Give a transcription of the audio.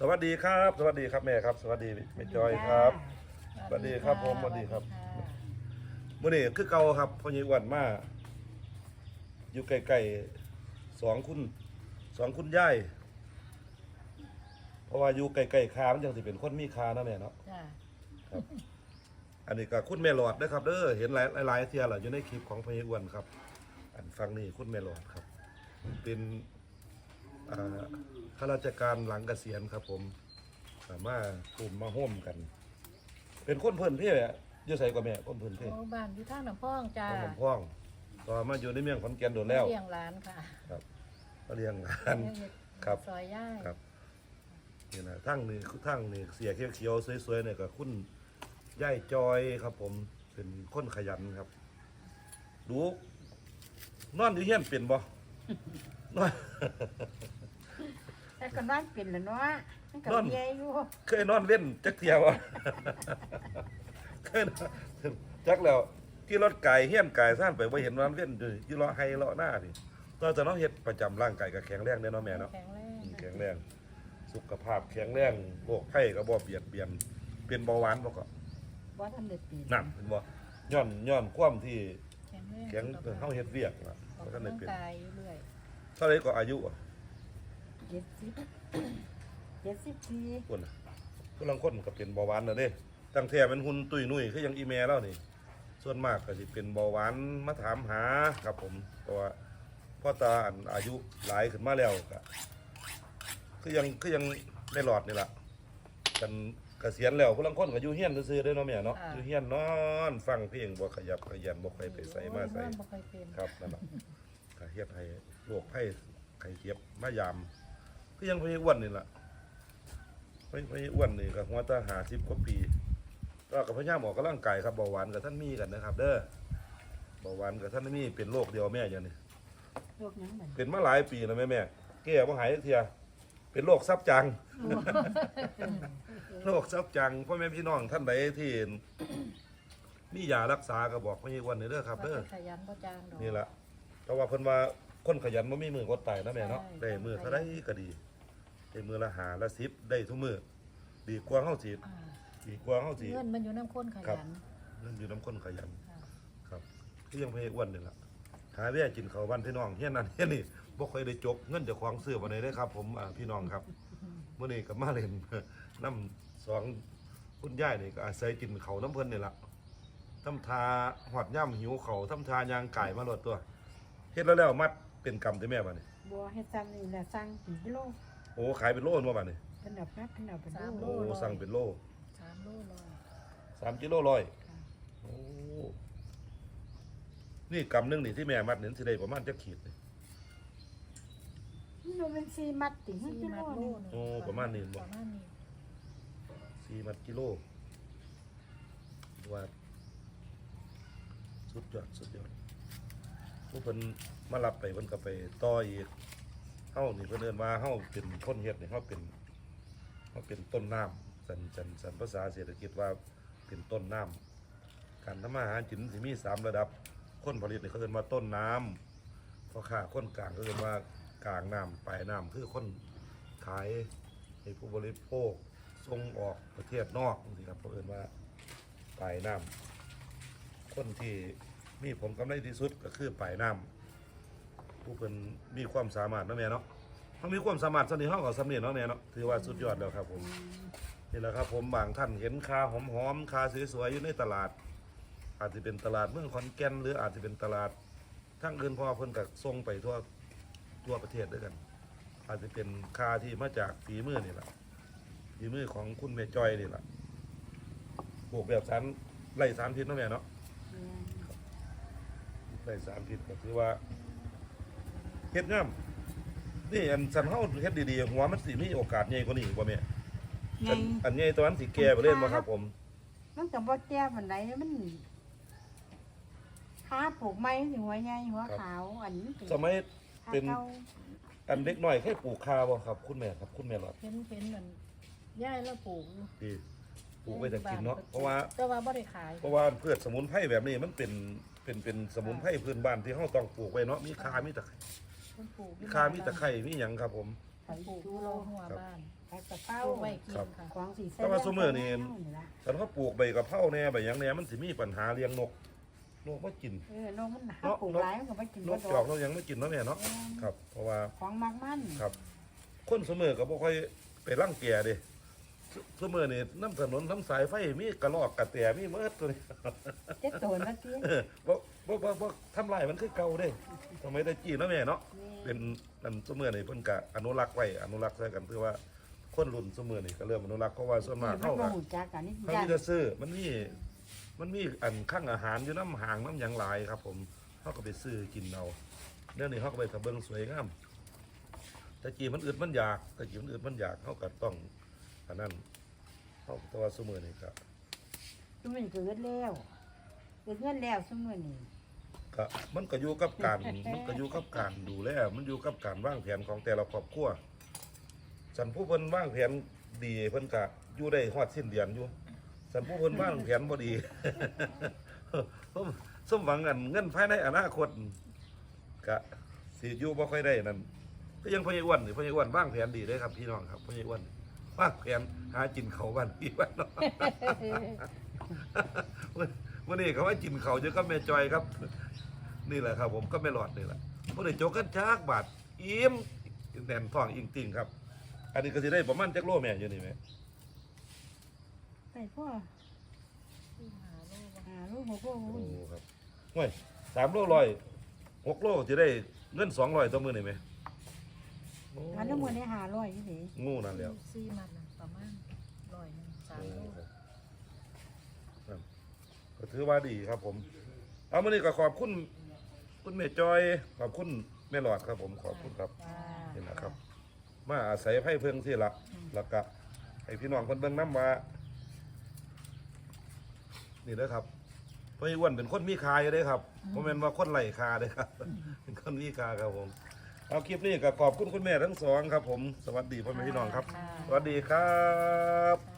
สวัสดีครับ สวัสดีครับแม่ครับ สวัสดีแม่จอยครับ สวัสดีครับผมสวัสดีครับมื่อนี้คือเก่าครับพ่อใหญ่อ้วนมาอยู่ใกล้ๆสองคุณสองคุณย่ายเพราะว่าอยู่ใกล้ๆคามันจังสิเป็นคนมีคานะแม่เนาะจ้าอันนี้ก็คุณแม่หลอดนะครับเด้อเห็นหลายหลายๆเที่ยหละอยู่ในคลิปของพ่อใหญ่อ้วนครับ อันฟังนี่คุณแม่หลอดครับ เป็นอ่า ข้าราชการหลังเกษียณครับผมสามารถกลุ่มมาห่วมกัน เป็นคนเพิ่นเพ่อยู่ใส่กว่าแม่คนเพิ่นเพ่โอ้บ้านอยู่ทางน้ำพองจ้าต้องลำพ้องต่อมาอยู่ในเมืองขอนแก่นโดนแล้วเลี้ยงหลานค่ะก็เลี้ยงงานครับซอยย่ายครับนี่นะทั้งนี่ทั้งนี่เสียเขียวๆสวยๆเนี่ยก็คุณย่ายจอยครับ ผมเป็นคนขยันครับดูนอนอยู่เฮียนเป็นบ่นอน แต่ก็นอนเป็นแล้วเนาะมันก็นอนเมียอยู่เคยนอนเล่นจักเที่ยวบ่เคยนอนจักแล้วที่รถไก่เฮียนไก่ซ่านไปบ่เห็นนอนเล่นอยู่อยู่เลาะไฮเลาะหน้านี่ตอนจะน้องเฮ็ดประจำร่างกายก็แข็งแรงเด้อเนาะแม่เนาะแข็งแรงอืมแข็งแรงสุขภาพแข็งแรงโรคไข้ก็บ่เบียดเบียนเป็นเบาหวานบ่ก็บ่ทันได้เป็นนั่นเห็นบ่ย้อนย้อนความที่แข็งแรงแข็งเฮาเฮ็ดเวียกน่ะออกบ่ทันกำได้ลังเป็นกายอยู่เรื่อยเท่าไหร่ก็อายุอะ เจ็ดสิบเจ็ดสิบสี่คนน่ะผู้ลางคนก็เป็นเบาหวานน่ะเด้ตั้งแต่เป็นหุ่นตุ้ยนุ่ยคือยังอีแม่แล้วนี่ ส่วนมากก็สิเป็นเบาหวานมาถามหาครับผมเพราะว่าพ่อตาอันอายุหลายขึ้นมาแล้วก็คือยังคือยังไม่หลอดนี่ล่ะกันเกษียณแล้วผู้ลางคนก็อยู่เฮียนซื่อๆเด้อเนาะแม่เนาะอยู่เฮียนนอนฟังเพลงบ่ขยับขยันบ่ค่อยไปใส่มาใส่ โอ้ยนบ่ค่อยเป็น ครับนั่นแหละก็เฮ็ดให้โรคไข้ไข้เจ็บมายาม ก็ยังพยอ้วนนี่ล่ะพยพยอ้วนนี่ก็หัวตาหาสิบกว่าปี ก็กับพยายามออกกำลังกายครับเบาหวานกับท่านมีกันนะครับ เด้อเบาหวานกับท่านมีเป็นโรคเดียวแม่อย่างนี้โรคหยังเหมือนเป็นมาหลายปีแล้วแม่แม่แก้บ่หายสักเทียเป็นโรคซับจังโรคซับจังพ่อแม่พี่น้องท่านใดที่มียารักษาก็บอกพยอ้วนนี่เด้อครับเด้อขยันบ่จางดอกนี่แหละแต่ว่าเพิ่นว่า คนขยันบ่มีมือกดตายนะแม่เนาะใช่ ได้มือเท่าไดก็ดีได้มือละหาละสิบได้ทุกมือดีกว่าเฮาสิอ่าดีกว่าเฮาสิ เงินมันอยู่น้ำข้นขครัยับนเงินอยู่น้ำคนขยันค่ะครับคือยังพยอ้วนนี่ล่ะหาแว่กินข้าวบ้านพี่น้องเฮียนนั่นเฮียนนี่บ่ค่อยได้จกเงินเจ้าของซื้อบ่ได้เด้อครับ ผมอ่าพี่น้องครับมื้อนี้ก็มาเล่น น้ำสองคุณยายนี่ก็อาศัยกินข้าวน้ำเพิ่นนี่ล่ะทำทาหอดย่ำหิวข้าวทำทายางไก่มาโลดตัวเฮ็ดแล้วแล้วมัด เป็นกรรมที่แม่บัดนี้บัวให้สั่งนี่แหละสั่งกี่กิโลโอ้ขายเป็นโลนว่าบัดนี้เพิ่นเอานับเพิ่นเอาเป็นสามโลโล โอ้สั่งเป็นโลสามโลร้อยสามกิโลร้อยโอ้นี่กำหนึงนี่ที่แม่มัดนี่สิได้ประมาณจักขีดนี่ มันเป็นสี่มัดติสี่กิโลมัดโลนี่หนึงโอ้ประมาณนี้บ่ ประมาณนี้สี่มัดกิโลว่าสุดยอดสุดยอด ผู้เพิ่นมารับไปเพิ่นก็ไปต่ออีกเฮานี่เพิ่นเอิ้นว่าเฮาเป็นคนเฮ็ดนี่เฮาเป็นเฮาเป็นต้นน้ำสันสันสันภาษาเศรษฐกิจว่าเป็นต้นน้ำการทำมาหากินสิมีสามระดับ คนผลิตนี่เขาเอิ้นว่าต้นน้ำพ่อค้าคนกลางเขาเอิ้นว่ากลางน้ำปลายน้ำคือคนขายให้ผู้บริโภคส่งออกประเทศนอกนี่ครับเขาเอิ้นว่าปลายน้ำคนที่ มีผลกำไรที่สุดก็คือปลายน้ำผู้เป็นมีความสามารถเนาะแม่เนาะเขามีความสามารถสนิทเฮากับสำเนียงเนาะแม่เนาะถือว่าสุดยอดแล้วครับผมนี่แหละครับผมบางท่านเห็นคาหอมๆคาสวยๆอยู่ในตลาด อาจจะเป็นตลาดเมืองขอนแก่นหรืออาจจะเป็นตลาดทั้งอื่นเพอเพิ่นก็ส่งไปทั่วทั่วประเทศด้วยกัน อาจจะเป็นคาที่มาจากฝีมือนี่แหละฝีมือของคุณแม่จอยนี่แหละปลูกแบบสารไร่สารพิษเนาะแม่เนาะ ไร่สารพิษก็คือว่าเฮ็ดงามนี่อันสันเฮาเฮ็ดดีๆหัวมันสิมีโอกาสใหญ่กว่านี้อีกบ่แม่ไงอันอันใหญ่ตัวนั้นสิแก่ไปเล่นบ่ครับ ผมมันก็บ่แก้ปานใดมันขาปลูกไม้สิหัวใหญ่หัวขาวอันนี้สมัยขาเป็นก่าอันเล็กน้อยเคยปลูกคาบ่ครับ คุณแม่ครับ คุณแม่หลอดเห็นเห็นมันย่ายแล้วปลูกอยู่ดีปลูกไว้จะกินเนาะเพราะว่าแต่ว่าบ่ได้ขาย เพราะว่าพืชสมุนไพรแบบนี้มันเป็น เป็นเป็นสมุนไพรพื้นบ้านที่เราต้องปลูกไว้เนาะมีคามีตะไคร้เพิ่นปลูกอมียู่คามีตะไคร้มีหยังครับผมผักปลูกชูรอหัวบ้านผักกะเพราปลูกไว้กินค่ะของสีแต่ว่าซุมื้อนี่ล่ะคันเขาปลูกใบกะเพราแหน่ใบหยังแหน่มันสิมีปัญหาเลี้ยงนกนกมากิน เออนกมันหาเนาะปลูกหลายมันก็ไม่กินนบ่กดจออกกนกหยังไม่กินเนาะแม่เนาะครับ เพราะว่าของมักมันครับ คนเสมอก็บ่ค่อยไปร่างแก่เด้ เสมอนี่น้ำถนนน้ำสายไฟมีกระรอกกระแตมีเมิดตัวนี้เจ็ดโตนมาเตี้ยเออบ่บ่บ่บ่ทำลายมันคือเก่าเด้สมัยตะกี้เนาะแม่เนาะเป็นนั่นเสมอนี่เพิ่นก็อนุรักษ์ไว้อนุรักษ์ใส่กันเพื่อว่าคนรุ่นเสมอนี่ก็เริ่มอนุรักษ์เพราะว่าส่วนมากเขาเฮาก็ก็หูจักกันนี่เขาย่านมีแต่ซื้อมันมีมันมีอันข้างอาหารอยู่น้ำหางน้ำหยังหลายครับ ผมเขาก็ไปซื้อกินเอาเดี๋ยวนี้เขาก็ไปทำเบิ้งสวยงามแตะกี้มันอึดมันอยากแตะกี้มันอึดมันอยากเขาก็ต้อง อันนั้นเขาแตัวาสมือนี่ครับซุมื้อนี้เกิดแล้วเกิดเงินแล้วซุมื้อนี้ก็มันก็อยู่กับการ มันก็อยู่กับการดูแลมันอยู่กับการวางแผนของแต่ละครอบครัวสันผู้เพิ่นวางแผนดีเพิ่นก็อยู่ได้ฮอดสิ้นเดือนอยู่สันผู้เพิ่นวางแผนบ่ดีส้มส้มหวังกันเงินภายในอนาคตก็สิอยู่บ่ค่อยได้นั่นก็ยังพญอ้วนนี่พญอ้วนวางแผนดีเด้อครับพี่น้องครับพญอ้วน วางแผนหากินเขาวบ้านพี่บ้านน้องวันนี้เขาว่ากินเขาวเยอะก็แม่จอยครับ นี่แหละครับ ผมก็ไม่หลอดนี่แหละพวกนี้โจกกันชากบาดอิ่มแน่นท้องอิงติงครับ อันนี้ก็สิได้ประมาณจักโลแม่อยู่นี่แม่ไปพ่อหาโลบ่หาลูกหกลูกโอ้ครับห่วยสามโลร้อยหกโลจะได้เงินสองร้อยต่อมือนี่ไหมโอ้อันนั้นมื้อนี้500อยู่นี่งูนั่นแล้วซี่มันน่ะประมาณร้อยหนึ่งสามโลนั่นก็ถือว่าดีครับผม เอามานี่ก็ขอบคุณคุณแม่จอย ขอบคุณแม่หลอดครับผมขอบคุณครับจ้านี่นะครับ มาอาศัยไพ่เพิงสิละแล้วก็ให้พี่น้องคนเบิ่งน้ำมา นี่เด้อครับพ่ออ้วนเป็นคนมีคายเด้อครับเพราะแม่นว่าคนไหลคาเด้อครับเป็นคนมีคาครับผม เอาคลิปนี้ก็ขอบคุณคุณแม่ทั้งสองครับผม สวัสดีพ่อแม่พี่น้องครับค่ะสวัสดีครับค่ะ